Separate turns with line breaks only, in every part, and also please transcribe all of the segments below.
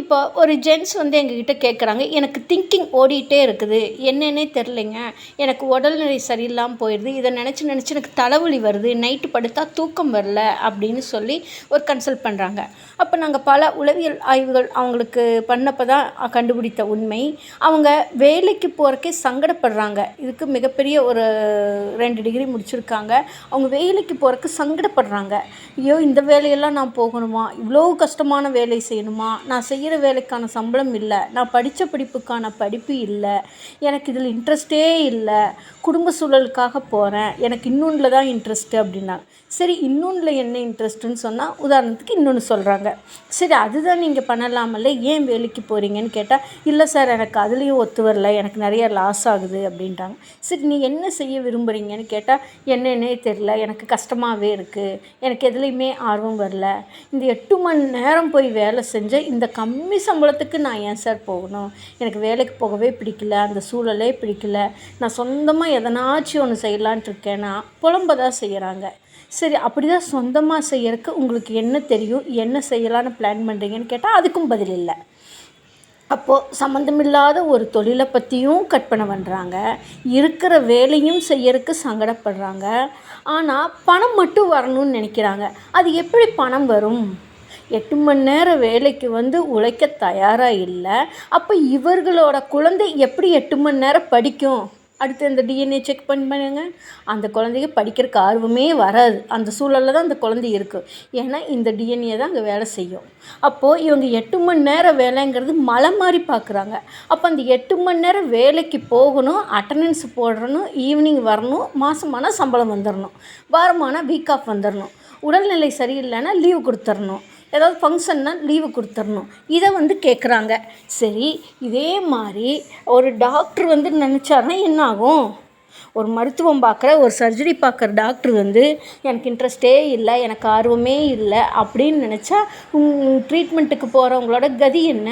இப்போ ஒரு ஜென்ஸ் வந்து எங்ககிட்ட கேட்குறாங்க எனக்கு திங்கிங் ஓடிட்டே இருக்குது. என்னன்னே தெரிலங்க. எனக்கு உடல்நிலை சரியில்லாமல் போயிடுது இதை நினச்சி நினச்சி எனக்கு தலைவலி வருது. நைட்டு படுத்தா தூக்கம் வரல அப்படின்னு சொல்லி ஒரு கன்சல்ட் பண்ணுறாங்க அப்போ நாங்கள் பல உளவியல் ஆய்வுகள் அவங்களுக்கு பண்ணப்போ தான் கண்டுபிடித்த உண்மை. அவங்க வேலைக்கு போகிறக்கே சங்கடப்படுறாங்க. இதுக்கு மிகப்பெரிய ஒரு ரெண்டு டிகிரி முடிச்சிருக்காங்க. அவங்க வேலைக்கு போகிறக்கு சங்கடப்படுறாங்க. ஐயோ இந்த வேலையெல்லாம் நான் போகணுமா? இவ்வளோ கஷ்டமான வேலை செய்யணுமா? நான் செய்ய செய்கிற வேலைக்கான சம்பளம் இல்லை. நான் படித்த படிப்புக்கான படிப்பு இல்லை. எனக்கு இதில் இன்ட்ரெஸ்ட்டே இல்லை. குடும்ப சூழலுக்காக போகிறேன் எனக்கு இன்னொன்றில் தான் இன்ட்ரெஸ்ட்டு அப்படின்னாங்க. சரி இன்னொன்றில் என்ன இன்ட்ரெஸ்ட்டுன்னு சொன்னால் உதாரணத்துக்கு இன்னொன்று சொல்கிறாங்க சரி அதுதான் நீங்கள் பண்ணலாமல்ல? ஏன் வேலைக்கு போகிறீங்கன்னு கேட்டால் இல்லை சார் எனக்கு அதுலேயும் ஒத்து வரல. எனக்கு நிறைய லாஸ் ஆகுது அப்படின்றாங்க. சரி நீ என்ன செய்ய விரும்புகிறீங்கன்னு கேட்டால் என்னன்னே தெரில எனக்கு கஷ்டமாகவே இருக்குது எனக்கு எதுலேயுமே ஆர்வம் வரல. இந்த எட்டு மணி நேரம் போய் வேலை செஞ்ச இந்த கம்மி சம்பளத்துக்கு நான் ஏன் சார் போகணும்? எனக்கு வேலைக்கு போகவே பிடிக்கல அந்த சூழலே பிடிக்கல. நான் சொந்தமாக எதனாச்சும் ஒன்று செய்யலான்ட்டு இருக்கேன்னா புலம்ப தான் செய்கிறாங்க சரி அப்படி தான் சொந்தமாக செய்யறதுக்கு உங்களுக்கு என்ன தெரியும்? என்ன செய்யலான்னு பிளான் பண்ணுறீங்கன்னு கேட்டால் அதுக்கும் பதில் இல்லை. அப்போது சம்மந்தமில்லாத ஒரு தொழிலை பற்றியும் கற்பனை பண்ணுறாங்க இருக்கிற வேலையும் செய்யறதுக்கு சங்கடப்படுறாங்க. ஆனால் பணம் மட்டும் வரணும்னு நினைக்கிறாங்க. அது எப்படி பணம் வரும்? எட்டு மணி நேரம் வேலைக்கு வந்து உழைக்க தயாராக இல்லை. அப்போ இவர்களோட குழந்தை எப்படி எட்டு மணி நேரம் படிக்கும்? அடுத்து இந்த டிஎன்ஏ செக் பண்ணி பாருங்க. அந்த குழந்தைக்கு படிக்கிறதுக்கு ஆர்வமே வராது. அந்த சூழலில் தான் அந்த குழந்தை இருக்குது ஏன்னா இந்த டிஎன்ஏ தான் அங்கே வேலை செய்யும். அப்போது இவங்க எட்டு மணி நேரம் வேலைங்கிறது மலை மாதிரி பார்க்குறாங்க அப்போ அந்த எட்டு மணி நேரம் வேலைக்கு போகணும் அட்டண்டன்ஸ் போடணும் ஈவினிங் வரணும் மாதமானால் சம்பளம் வந்துடணும் வாரமானால் வீக் ஆஃப் வந்துடணும் உடல்நிலை சரியில்லைன்னா லீவ் கொடுத்துடணும் ஏதாவது ஃபங்க்ஷன்னா லீவு கொடுத்துடணும் இதை வந்து கேட்குறாங்க சரி இதே மாதிரி ஒரு டாக்டர் வந்து நினச்சாருன்னா என்ன ஆகும்? ஒரு மருத்துவம் பார்க்குற ஒரு சர்ஜரி பார்க்குற டாக்டர் வந்து எனக்கு இன்ட்ரெஸ்ட்டே இல்லை எனக்கு ஆர்வமே இல்லை அப்படின்னு நினச்சா ட்ரீட்மெண்ட்டுக்கு போகிறவங்களோட கதி என்ன?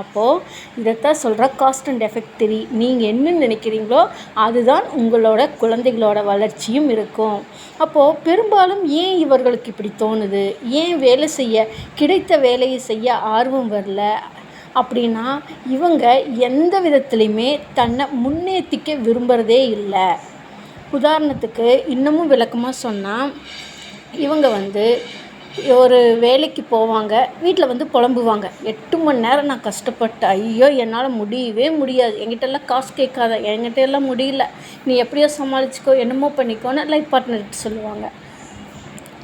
அப்போது இதைத்தான் சொல்கிற காஸ்ட் அண்ட் எஃபெக்ட் திரி நீங்கள் என்ன நினைக்கிறீங்களோ அதுதான் உங்களோட குழந்தைகளோட வளர்ச்சியும் இருக்கும். அப்போது பெரும்பாலும் ஏன் இவர்களுக்கு இப்படி தோணுது? ஏன் வேலை செய்ய கிடைத்த வேலையை செய்ய ஆர்வம் வரல? அப்படின்னா இவங்க எந்த விதத்துலையுமே தன்னை முன்னேற்றிக்க விரும்புகிறதே இல்லை. உதாரணத்துக்கு இன்னமும் விளக்கமாக சொன்னால் இவங்க வந்து ஒரு வேலைக்கு போவாங்க வீட்டில் வந்து புலம்புவாங்க. எட்டு மணி நேரம் நான் கஷ்டப்பட்டேன் ஐயோ என்னால் முடியவே முடியாது. என்கிட்டலாம் காசு கேட்காத என்கிட்ட எல்லாம் முடியல. நீ எப்படியோ சமாளிச்சிக்கோ என்னமோ பண்ணிக்கோன்னு லைஃப் பார்ட்னர்கிட்ட சொல்லுவாங்க.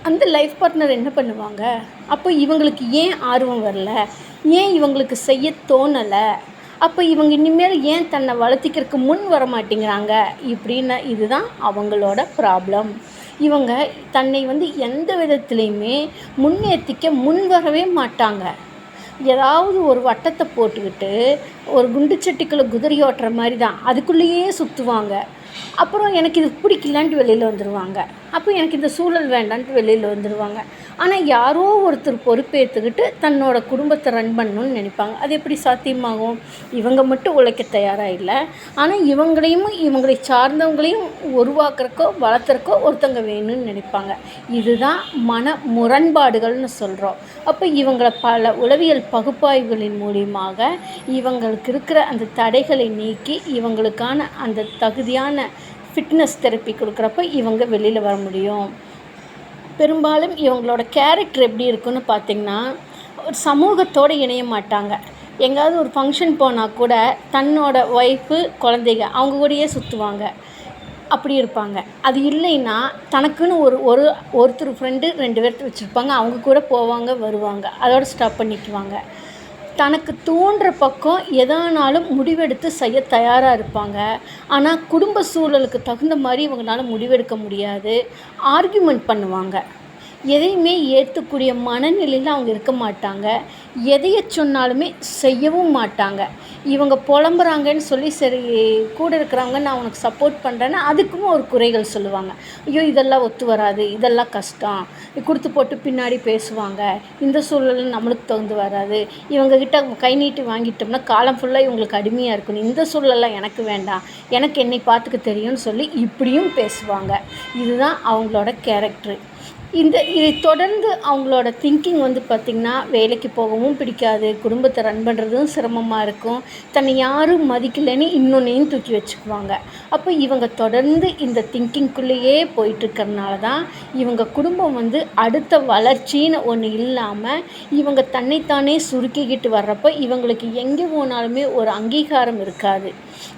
அந்த லைஃப் பார்ட்னர் என்ன பண்ணுவாங்க? அப்போ இவங்களுக்கு ஏன் ஆர்வம் வரல? ஏன் இவங்களுக்கு செய்ய தோணலை? அப்போ இவங்க இனிமேல் ஏன் தன்னை வளர்த்திக்கிறதுக்கு முன் வர மாட்டேங்கிறாங்க இப்படின்னு இதுதான் அவங்களோட ப்ராப்ளம் இவங்க தன்னை வந்து எந்த விதத்துலேயுமே முன்னேற்றிக்க முன் வரவே மாட்டாங்க. ஏதாவது ஒரு வட்டத்தை போட்டுக்கிட்டு ஒரு குண்டுச்சட்டிக்குள்ளே குதிரை ஓட்டுற மாதிரி தான் அதுக்குள்ளேயே சுற்றுவாங்க அப்புறம் எனக்கு இது பிடிக்கலான்ட்டு வெளியில் வந்துடுவாங்க அப்போ எனக்கு இந்த சூழல் வேண்டான்ட்டு வெளியில் வந்துடுவாங்க ஆனால் யாரோ ஒருத்தர் பொறுப்பேற்றுக்கிட்டு தன்னோட குடும்பத்தை ரன் பண்ணணும்னு நினைப்பாங்க. அது எப்படி சாத்தியமாகும்? இவங்க மட்டும் உழைக்க தயாராக இல்லை. ஆனால் இவங்களையும் இவங்களை சார்ந்தவங்களையும் உருவாக்குறக்கோ வளர்த்துறக்கோ ஒருத்தங்க வேணும்னு நினைப்பாங்க. இதுதான் மன முரண்பாடுகள்னு சொல்கிறோம் அப்போ இவங்களை பல உளவியல் பகுப்பாய்வுகளின் மூலியமாக இவங்களுக்கு இருக்கிற அந்த தடைகளை நீக்கி இவங்களுக்கான அந்த தகுதியான ஃபிட்னஸ் தெரப்பி கொடுக்குறப்ப இவங்க வெளியில் வர முடியும். பெரும்பாலும் இவங்களோட கேரக்டர் எப்படி இருக்குன்னு பார்த்திங்கன்னா ஒரு சமூகத்தோடு இணைய மாட்டாங்க. எங்கேயாவது ஒரு ஃபங்க்ஷன் போனால் கூட தன்னோட ஒய்ஃபு குழந்தைங்க அவங்க கூடயே சுற்றுவாங்க அப்படி இருப்பாங்க. அது இல்லைன்னா தனக்குன்னு ஒரு ஒரு ஒருத்தர் ஃப்ரெண்டு ரெண்டு பேர்த்து வச்சுருப்பாங்க. அவங்க கூட போவாங்க வருவாங்க. அதோட ஸ்டாப் பண்ணிக்குவாங்க. தனக்கு தோன்ற பக்கம் எதானாலும் முடிவெடுத்து செய்ய தயாராக இருப்பாங்க. ஆனால் குடும்ப சூழலுக்கு தகுந்த மாதிரி இவங்களால முடிவெடுக்க முடியாது. ஆர்கியூமெண்ட் பண்ணுவாங்க. எதையுமே ஏற்றக்கூடிய மனநிலையில் அவங்க இருக்க மாட்டாங்க. எதையை சொன்னாலுமே செய்யவும் மாட்டாங்க. இவங்க புலம்புறாங்கன்னு சொல்லி சரி கூட இருக்கிறவங்க நான் உனக்கு சப்போர்ட் பண்ணுறேன்னா அதுக்கும் ஒரு குறைகள் சொல்லுவாங்க. ஐயோ இதெல்லாம் ஒத்து வராது இதெல்லாம் கஷ்டம். கொடுத்து போட்டு பின்னாடி பேசுவாங்க. இந்த சூழல் நம்மளுக்கு தகுந்து வராது. இவங்கக்கிட்ட கை நீட்டி வாங்கிட்டோம்னா காலம் ஃபுல்லாக இவங்களுக்கு அடிமையாக இருக்கணும். இந்த சூழலெல்லாம் எனக்கு வேண்டாம். எனக்கு என்னை பார்த்துக்க தெரியும்னு சொல்லி இப்படியும் பேசுவாங்க. இதுதான் அவங்களோட கேரக்டரு இந்த இதை தொடர்ந்து அவங்களோட திங்கிங் வந்து பார்த்திங்கன்னா வேலைக்கு போகவும் பிடிக்காது. குடும்பத்தை ரன் பண்ணுறதும் சிரமமாக இருக்கும். தன்னை யாரும் மதிக்கலைன்னு இன்னொன்னையும் தூக்கி வச்சுக்குவாங்க. அப்போ இவங்க தொடர்ந்து இந்த திங்கிங்குள்ளேயே போயிட்டுருக்கறனால தான் இவங்க குடும்பம் வந்து அடுத்த வளர்ச்சின்னு ஒன்று இல்லாமல் இவங்க தன்னைத்தானே சுருக்கிக்கிட்டு வர்றப்போ இவங்களுக்கு எங்கே போனாலுமே ஒரு அங்கீகாரம் இருக்காது.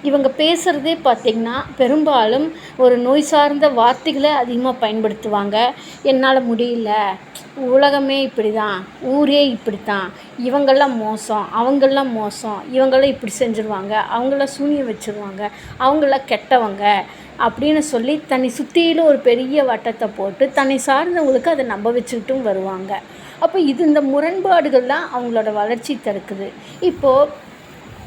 இவங்க பேசுகிறதே பார்த்திங்கன்னா பெரும்பாலும் ஒரு நோய் சார்ந்த வார்த்தைகளை அதிகமாக பயன்படுத்துவாங்க. என்னால் முடியல. உலகமே இப்படி தான் ஊரே இப்படி தான் இவங்கெல்லாம் மோசம். அவங்கெல்லாம் மோசம். இவங்கெல்லாம் இப்படி செஞ்சுருவாங்க. அவங்களாம் சூனியம் வச்சுருவாங்க. அவங்களாம் கெட்டவங்க அப்படின்னு சொல்லி தன்னை சுற்றிலும் ஒரு பெரிய வட்டத்தை போட்டு தன்னை சார்ந்தவங்களுக்கு அதை நம்ப வச்சுக்கிட்டும் வருவாங்க. அப்போ இது இந்த முரண்பாடுகள் தான் அவங்களோட வளர்ச்சி தடுக்குது. இப்போது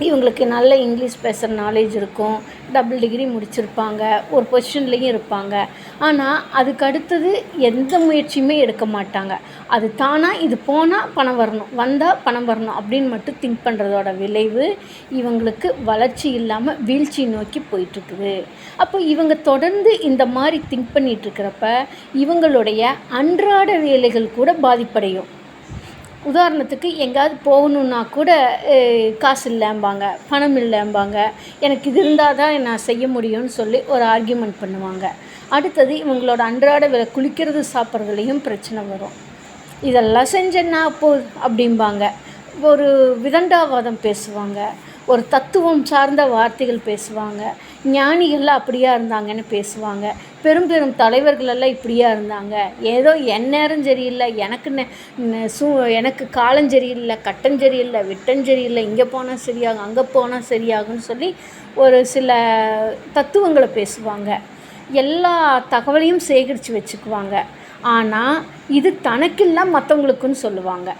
இவங்களுக்கு நல்ல இங்கிலீஷ் பேசுகிற நாலேஜ் இருக்கும்? டபுள் டிகிரி முடிச்சிருப்பாங்க. ஒரு பொசிஷன்லேயும் இருப்பாங்க. ஆனால் அதுக்கு அடுத்தது எந்த முயற்சியுமே எடுக்க மாட்டாங்க. அது தானாக இது போனால் பணம் வரணும். வந்தால் பணம் வரணும் அப்படின்னு மட்டும் திங்க் பண்ணுறதோட விளைவு இவங்களுக்கு வளர்ச்சி இல்லாமல் வீழ்ச்சி நோக்கி போயிட்டுருக்குது. அப்போ இவங்க தொடர்ந்து இந்த மாதிரி திங்க் பண்ணிகிட்ருக்கிறப்ப இவங்களுடைய அன்றாட வேலைகள் கூட பாதிப்படையும். உதாரணத்துக்கு எங்கேயாவது போகணுன்னா கூட காசு இல்லைம்பாங்க பணம் இல்லைம்பாங்க. எனக்கு இது இருந்தால் தான் நான் செய்ய முடியும்னு சொல்லி ஒரு ஆர்கியூமெண்ட் பண்ணுவாங்க. அடுத்தது இவங்களோட அன்றாட விலை குளிக்கிறது சாப்பிட்றதுலேயும் பிரச்சனை வரும். இதெல்லாம் செஞ்சேன்னா போ அப்படிம்பாங்க. ஒரு விதண்டாவாதம் பேசுவாங்க. ஒரு தத்துவம் சார்ந்த வார்த்தைகள் பேசுவாங்க. ஞானிகள்லாம் அப்படியா இருந்தாங்கன்னு பேசுவாங்க. பெரும் பெரும் தலைவர்களெல்லாம் இப்படியா இருந்தாங்க. ஏதோ என் நேரம் சரியில்லை எனக்கு நெ சூ எனக்கு காலம் சரியில்லை கட்டம் சரியில்லை விட்டம் சரியில்லை இங்கே போனால் சரியாகும் அங்கே போனால் சரியாகும்னு சொல்லி ஒரு சில தத்துவங்களை பேசுவாங்க. எல்லா தகவலையும் சேகரித்து வச்சுக்குவாங்க. ஆனால் இது தனக்கில்லை மற்றவங்களுக்குன்னு சொல்லுவாங்க.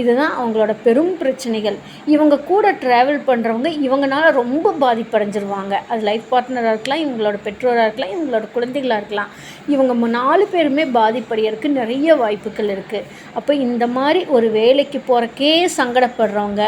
இதுதான் அவங்களோட பெரும் பிரச்சனைகள். இவங்க கூட ட்ராவல் பண்ணுறவங்க இவங்கனால ரொம்ப பாதிப்படைஞ்சிருவாங்க. அது லைஃப் பார்ட்னராக இருக்கலாம் இவங்களோட பெற்றோராக இருக்கலாம் இவங்களோட குழந்தைகளாக இருக்கலாம். இவங்க நாலு பேருமே பாதிப்படையறதுக்கு நிறைய வாய்ப்புகள் இருக்குது அப்போ இந்த மாதிரி ஒரு வேலைக்கு போகிறக்கே சங்கடப்படுறவங்க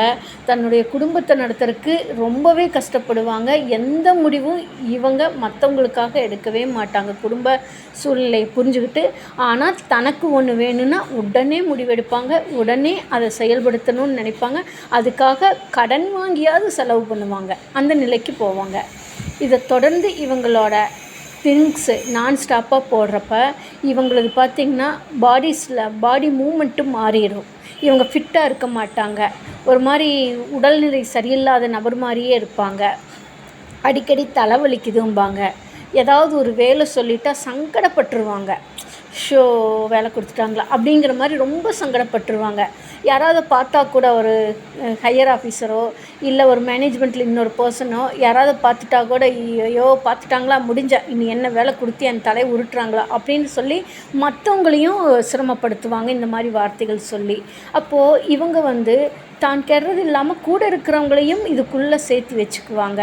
தன்னுடைய குடும்பத்தை நடத்துறதுக்கு ரொம்பவே கஷ்டப்படுவாங்க. எந்த முடிவும் இவங்க மற்றவங்களுக்காக எடுக்கவே மாட்டாங்க. குடும்ப சூழ்நிலையை புரிஞ்சுக்கிட்டு ஆனால் தனக்கு ஒன்று வேணும்னா உடனே முடிவெடுப்பாங்க. உடனே அதை செயல்படுத்தணும்னு நினைப்பாங்க. அதுக்காக கடன் வாங்கியாவது செலவு பண்ணுவாங்க. அந்த நிலைக்கு போவாங்க. இதை தொடர்ந்து இவங்களோட திங்ஸு நான் ஸ்டாப்பாக போடுறப்ப இவங்களது பார்த்திங்கன்னா பாடிஸில் பாடி மூமெண்ட்டும் மாறிடும். இவங்க ஃபிட்டாக இருக்க மாட்டாங்க. ஒரு மாதிரி உடல்நிலை சரியில்லாத நபர் மாதிரியே இருப்பாங்க. அடிக்கடி தலைவலிக்குதும்பாங்க. ஏதாவது ஒரு வேலை சொல்லிட்டா சங்கடப்பட்டுருவாங்க. ஷோ வேலை கொடுத்துட்டாங்களா? அப்படிங்கிற மாதிரி ரொம்ப சங்கடப்பட்டுருவாங்க. யாராவது பார்த்தா கூட ஒரு ஹையர் ஆஃபீஸரோ இல்லை ஒரு மேனேஜ்மெண்ட்டில் இன்னொரு பர்சனோ யாராவது பார்த்துட்டா கூட ஐயோ பார்த்துட்டாங்களா? முடிஞ்ச இனி என்ன வேலை கொடுத்து என் தலையை உருட்டுறாங்களா? அப்படின்னு சொல்லி மற்றவங்களையும் சிரமப்படுத்துவாங்க இந்த மாதிரி வார்த்தைகள் சொல்லி. அப்போது இவங்க வந்து தான் கெடுறது இல்லாமல் கூட இருக்கிறவங்களையும் இதுக்குள்ளே சேர்த்து வச்சுக்குவாங்க.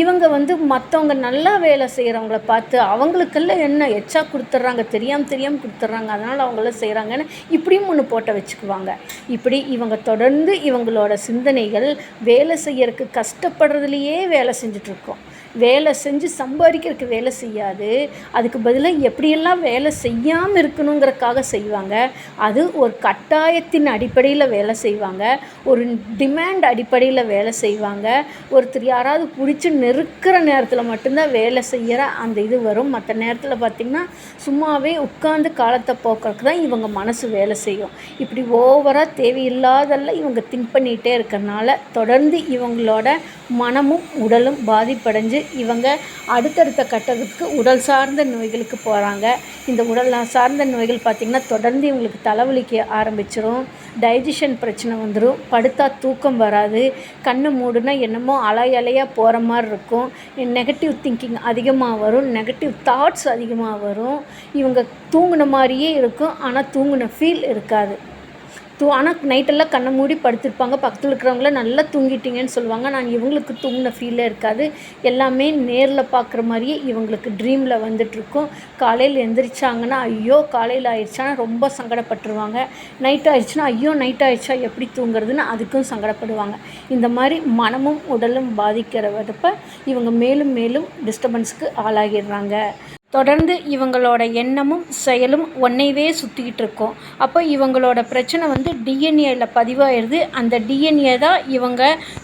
இவங்க வந்து மற்றவங்க நல்லா வேலை செய்கிறவங்கள பார்த்து அவங்களுக்கெல்லாம் என்ன எச்சா கொடுத்துட்றாங்க தெரியாமல் தெரியாமல் கொடுத்துட்றாங்க அதனால் அவங்களாம் செய்கிறாங்கன்னு இப்படியும் ஒன்று போட்ட வச்சுக்குவாங்க. இப்படி இவங்க தொடர்ந்து இவங்களோட சிந்தனைகள் வேலை செய்யறதுக்கு கஷ்டப்படுறதுலையே வேலை செஞ்சிட்ருக்கோம் வேலை செஞ்சு சம்பாதிக்கிறதுக்கு வேலை செய்யாது. அதுக்கு பதிலாக எப்படியெல்லாம் வேலை செய்யாமல் இருக்கணுங்கிறக்காக செய்வாங்க. அது ஒரு கட்டாயத்தின் அடிப்படையில் வேலை செய்வாங்க. ஒரு டிமாண்ட் அடிப்படையில் வேலை செய்வாங்க. ஒருத்தர் யாராவது பிடிச்சி நெருக்கிற நேரத்தில் மட்டும்தான் வேலை செய்கிற அந்த இது வரும். மற்ற நேரத்தில் பார்த்திங்கன்னா சும்மாவே உட்காந்து காலத்தை போக்குறதுக்கு தான் இவங்க மனசு வேலை செய்யும். இப்படி ஓவராக தேவையில்லாதெல்லாம் இவங்க திங்க் பண்ணிகிட்டே இருக்கிறனால தொடர்ந்து இவங்களோட மனமும் உடலும் பாதிப்படைஞ்சு இவங்க அடுத்தடுத்த கட்டத்துக்கு உடல் சார்ந்த நோய்களுக்கு போகிறாங்க இந்த உடல் சார்ந்த நோய்கள் பார்த்திங்கன்னா தொடர்ந்து இவங்களுக்கு தலைவலிக்க ஆரம்பிச்சிரும். டைஜஷன் பிரச்சனை வந்துடும் படுத்தா தூக்கம் வராது. கண்ணை மூடுனா என்னமோ அலை அலையாக போகிற மாதிரி இருக்கும். நெகட்டிவ் திங்கிங் அதிகமாக வரும். நெகட்டிவ் தாட்ஸ் அதிகமாக வரும். இவங்க தூங்கின மாதிரியே இருக்கும். ஆனால் தூங்கின ஃபீல் இருக்காது. தூ ஆனால் நைட்டெல்லாம் கண்ணை மூடி படுத்திருப்பாங்க. பக்கத்தில் இருக்கிறவங்கள நல்லா தூங்கிட்டீங்கன்னு சொல்லுவாங்க. நான் இவங்களுக்கு தூங்கின ஃபீலே இருக்காது. எல்லாமே நேரில் பார்க்குற மாதிரியே இவங்களுக்கு ட்ரீமில் வந்துட்டுருக்கும். காலையில் எந்திரிச்சாங்கன்னா ஐயோ காலையில் ஆயிடுச்சானா ரொம்ப சங்கடப்பட்டுருவாங்க. நைட் ஆயிடுச்சுன்னா ஐயோ நைட் ஆயிடுச்சா எப்படி தூங்குறதுன்னு அதுக்கும் சங்கடப்படுவாங்க. இந்த மாதிரி மனமும் உடலும் பாதிக்கிறப்ப இவங்க மேலும் மேலும் டிஸ்டர்பன்ஸுக்கு ஆளாகிடுறாங்க. தொடர்ந்து இவங்களோட எண்ணமும் செயலும் ஒன்னையவே சுற்றிக்கிட்டு இருக்கும் அப்போ இவங்களோட பிரச்சனை வந்து டிஎன்ஏயில் பதிவாயிருது. அந்த டிஎன்ஏ தான் இவங்க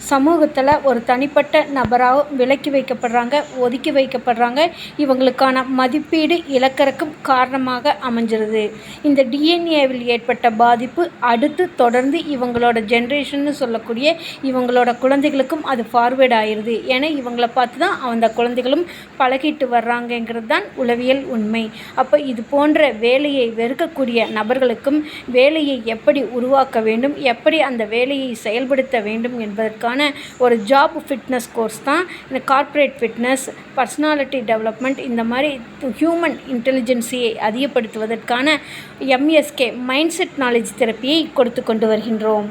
சமூகத்தில் ஒரு தனிப்பட்ட நபராக விலக்கி வைக்கப்படுறாங்க ஒதுக்கி வைக்கப்படுறாங்க. இவங்களுக்கான மதிப்பீடு இழக்கறக்கும் காரணமாக அமைஞ்சிருது. இந்த டிஎன்ஏவில் ஏற்பட்ட பாதிப்பு அடுத்து தொடர்ந்து இவங்களோட ஜென்ரேஷன்னு சொல்லக்கூடிய இவங்களோட குழந்தைகளுக்கும் அது ஃபார்வேர்ட் ஆயிடுது ஏன்னா இவங்களை பார்த்து தான் அந்த குழந்தைகளும் பழகிட்டு வர்றாங்கங்கிறது தான் உளவியல் உண்மை. அப்போ இது போன்ற வேலையை வெறுக்கக்கூடிய நபர்களுக்கும் வேலையை எப்படி உருவாக்க வேண்டும் எப்படி அந்த வேலையை செயல்படுத்த வேண்டும் என்பதற்கான ஒரு ஜாப் ஃபிட்னஸ் கோர்ஸ் தான் இந்த கார்ப்பரேட் ஃபிட்னஸ் பர்சனாலிட்டி டெவலப்மெண்ட் இந்த மாதிரி ஹியூமன் இன்டெலிஜென்சியை அதிகப்படுத்துவதற்கான எம்எஸ்கே மைண்ட் செட் நாலேஜ் தெரப்பியை கொடுத்து கொண்டு வருகின்றோம்.